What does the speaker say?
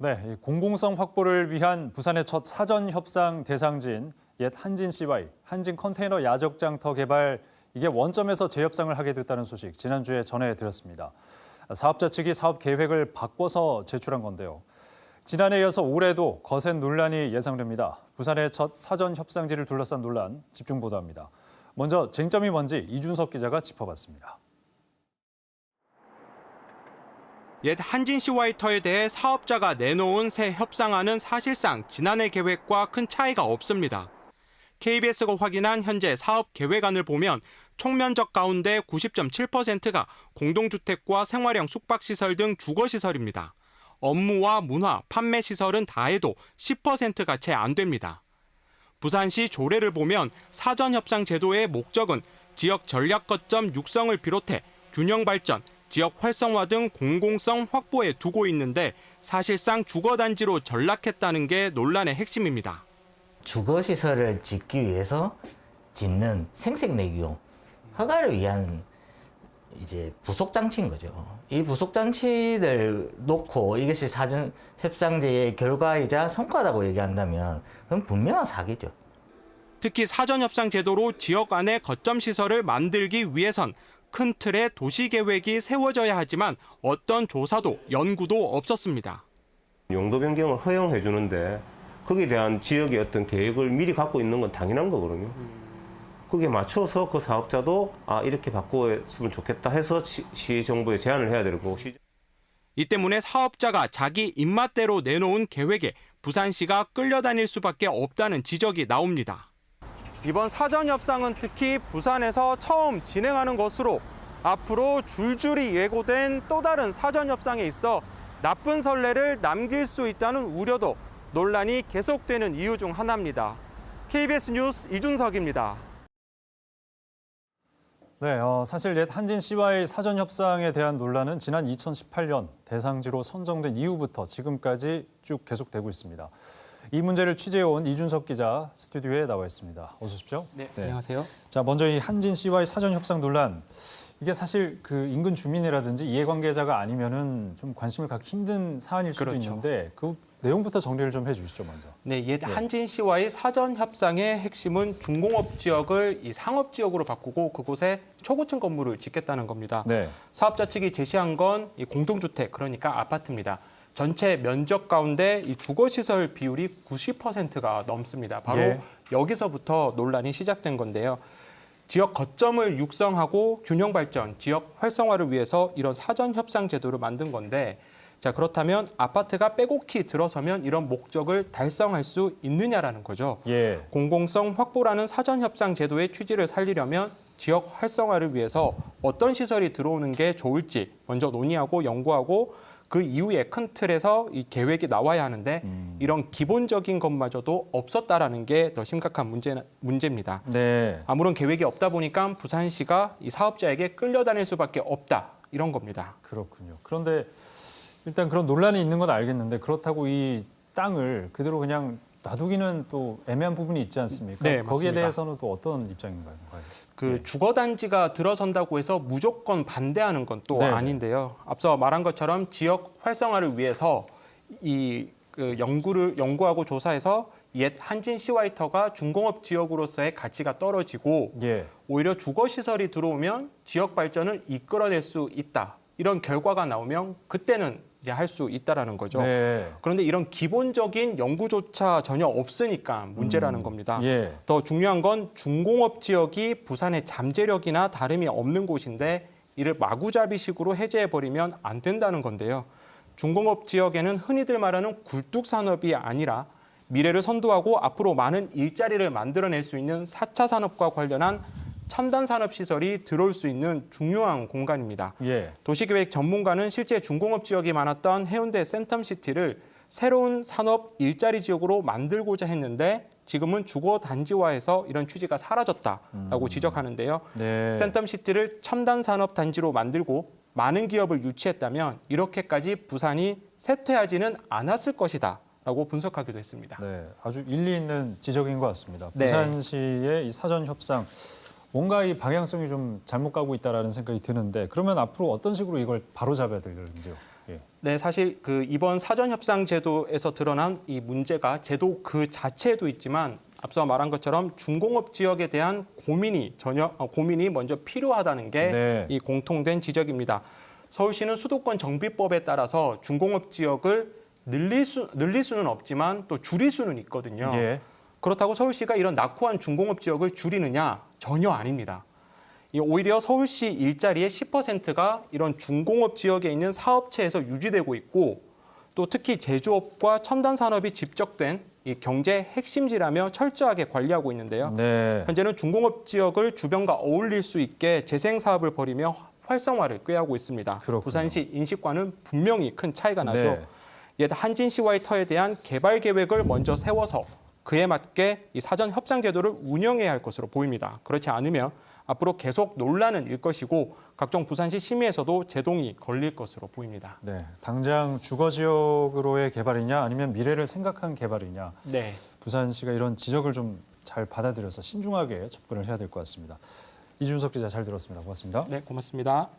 네, 이 공공성 확보를 위한 부산의 첫 사전 협상 대상지인 옛 한진 CY 한진 컨테이너 야적장터 개발 이게 원점에서 재협상을 하게 됐다는 소식 지난주에 전해드렸습니다. 사업자 측이 사업 계획을 바꿔서 제출한 건데요. 지난해에 이어서 올해도 거센 논란이 예상됩니다. 부산의 첫 사전 협상지를 둘러싼 논란 집중 보도합니다. 먼저 쟁점이 뭔지 이준석 기자가 짚어봤습니다. 옛 한진 시와이터에 대해 사업자가 내놓은 새 협상안은 사실상 지난해 계획과 큰 차이가 없습니다. KBS가 확인한 현재 사업 계획안을 보면 총 면적 가운데 90.7%가 공동주택과 생활형 숙박시설 등 주거시설입니다. 업무와 문화, 판매 시설은 다 해도 10%가 채 안 됩니다. 부산시 조례를 보면 사전 협상 제도의 목적은 지역 전략 거점 육성을 비롯해 균형 발전, 지역 활성화 등 공공성 확보에 두고 있는데 사실상 주거 단지로 전락했다는 게 논란의 핵심입니다. 주거 시설을 짓기 위해서 짓는 생색내기용 허가를 위한 이제 부속 장치인 거죠. 이 부속 장치를 놓고 이것이 사전 협상제의 결과이자 성과라고 얘기한다면 그건 분명한 사기죠. 특히 사전 협상 제도로 지역 안에 거점 시설을 만들기 위해선 큰 틀의 도시 계획이 세워져야 하지만 어떤 조사도 연구도 없었습니다. 용도 변경을 허용해 주는데 거기에 대한 지역의 어떤 계획을 미리 갖고 있는 건 당연한 거거든요. 거기에 맞춰서 그 사업자도 아 이렇게 바꾸었으면 좋겠다 해서 시, 시 정부에 제안을 해야 되고 시이 때문에 사업자가 자기 입맛대로 내놓은 계획에 부산시가 끌려다닐 수밖에 없다는 지적이 나옵니다. 이번 사전 협상은 특히 부산에서 처음 진행하는 것으로 앞으로 줄줄이 예고된 또 다른 사전 협상에 있어 나쁜 선례를 남길 수 있다는 우려도 논란이 계속되는 이유 중 하나입니다. KBS 뉴스 이준석입니다. 네, 어, 사실 옛 한진 씨와의 사전 협상에 대한 논란은 지난 2018년 대상지로 선정된 이후부터 지금까지 쭉 계속되고 있습니다. 이 문제를 취재해온 이준석 기자 스튜디오에 나와 있습니다. 어서 오십시오. 네, 네. 안녕하세요. 자, 먼저 이 한진 씨와의 사전 협상 논란 이게 사실 그 인근 주민이라든지 이해관계자가 아니면은 좀 관심을 갖기 힘든 사안일 수도 그렇죠. 있는데 그 내용부터 정리를 좀 해주시죠, 먼저. 네, 옛 한진 씨와의 사전 협상의 핵심은 중공업 지역을 이 상업 지역으로 바꾸고 그곳에 초고층 건물을 짓겠다는 겁니다. 네, 사업자 측이 제시한 건 이 공동주택 그러니까 아파트입니다. 전체 면적 가운데 이 주거 시설 비율이 90%가 넘습니다. 바로 예. 여기서부터 논란이 시작된 건데요. 지역 거점을 육성하고 균형 발전, 지역 활성화를 위해서 이런 사전 협상 제도를 만든 건데 자, 그렇다면 아파트가 빼곡히 들어서면 이런 목적을 달성할 수 있느냐라는 거죠. 예, 공공성 확보라는 사전 협상 제도의 취지를 살리려면 지역 활성화를 위해서 어떤 시설이 들어오는 게 좋을지 먼저 논의하고 연구하고 그 이후에 큰 틀에서 이 계획이 나와야 하는데 이런 기본적인 것마저도 없었다라는 게 더 심각한 문제 문제입니다. 네. 아무런 계획이 없다 보니까 부산시가 이 사업자에게 끌려다닐 수밖에 없다 이런 겁니다. 그렇군요. 그런데 일단 그런 논란이 있는 건 알겠는데 그렇다고 이 땅을 그대로 그냥 놔두기는 또 애매한 부분이 있지 않습니까? 네, 거기에 맞습니다. 대해서는 또 어떤 입장인가요? 그 주거 단지가 들어선다고 해서 무조건 반대하는 건 또 네. 아닌데요. 앞서 말한 것처럼 지역 활성화를 위해서 이 그 연구를 연구하고 조사해서 옛 한진 시와이터가 중공업 지역으로서의 가치가 떨어지고 예, 오히려 주거 시설이 들어오면 지역 발전을 이끌어낼 수 있다. 이런 결과가 나오면 그때는 이제 할 수 있다라는 거죠. 네, 그런데 이런 기본적인 연구조차 전혀 없으니까 문제라는 겁니다. 예, 더 중요한 건 중공업 지역이 부산의 잠재력이나 다름이 없는 곳인데 이를 마구잡이식으로 해제해 버리면 안 된다는 건데요. 중공업 지역에는 흔히들 말하는 굴뚝 산업이 아니라 미래를 선도하고 앞으로 많은 일자리를 만들어낼 수 있는 4차 산업과 관련한 첨단 산업 시설이 들어올 수 있는 중요한 공간입니다. 예, 도시계획 전문가는 실제 중공업 지역이 많았던 해운대 센텀시티를 새로운 산업 일자리 지역으로 만들고자 했는데 지금은 주거 단지화해서 이런 취지가 사라졌다라고 지적하는데요. 네. 센텀시티를 첨단 산업 단지로 만들고 많은 기업을 유치했다면 이렇게까지 부산이 쇠퇴하지는 않았을 것이다 라고 분석하기도 했습니다. 네, 아주 일리 있는 지적인 것 같습니다. 네. 부산시의 이 사전 협상 뭔가 이 방향성이 좀 잘못 가고 있다라는 생각이 드는데 그러면 앞으로 어떤 식으로 이걸 바로 잡아야 될지요? 예. 네, 사실 그 이번 사전 협상 제도에서 드러난 이 문제가 제도 그 자체에도 있지만 앞서 말한 것처럼 중공업 지역에 대한 고민이 전혀 어, 고민이 먼저 필요하다는 게 네. 이 공통된 지적입니다. 서울시는 수도권 정비법에 따라서 중공업 지역을 늘릴 수 늘릴 수는 없지만 또 줄일 수는 있거든요. 예. 그렇다고 서울시가 이런 낙후한 중공업 지역을 줄이느냐 전혀 아닙니다. 이 오히려 서울시 일자리의 10%가 이런 중공업 지역에 있는 사업체에서 유지되고 있고 또 특히 제조업과 첨단 산업이 집적된 이 경제 핵심지라며 철저하게 관리하고 있는데요. 네. 현재는 중공업 지역을 주변과 어울릴 수 있게 재생 사업을 벌이며 활성화를 꾀하고 있습니다. 그렇군요. 부산시 인식과는 분명히 큰 차이가 나죠. 네. 옛 한진 시와이터에 대한 개발 계획을 먼저 세워서 그에 맞게 이 사전 협상 제도를 운영해야 할 것으로 보입니다. 그렇지 않으면 앞으로 계속 논란은 일 것이고 각종 부산시 심의에서도 제동이 걸릴 것으로 보입니다. 네. 당장 주거 지역으로의 개발이냐 아니면 미래를 생각한 개발이냐 네. 부산시가 이런 지적을 좀 잘 받아들여서 신중하게 접근을 해야 될 것 같습니다. 이준석 기자 잘 들었습니다. 고맙습니다. 네, 고맙습니다.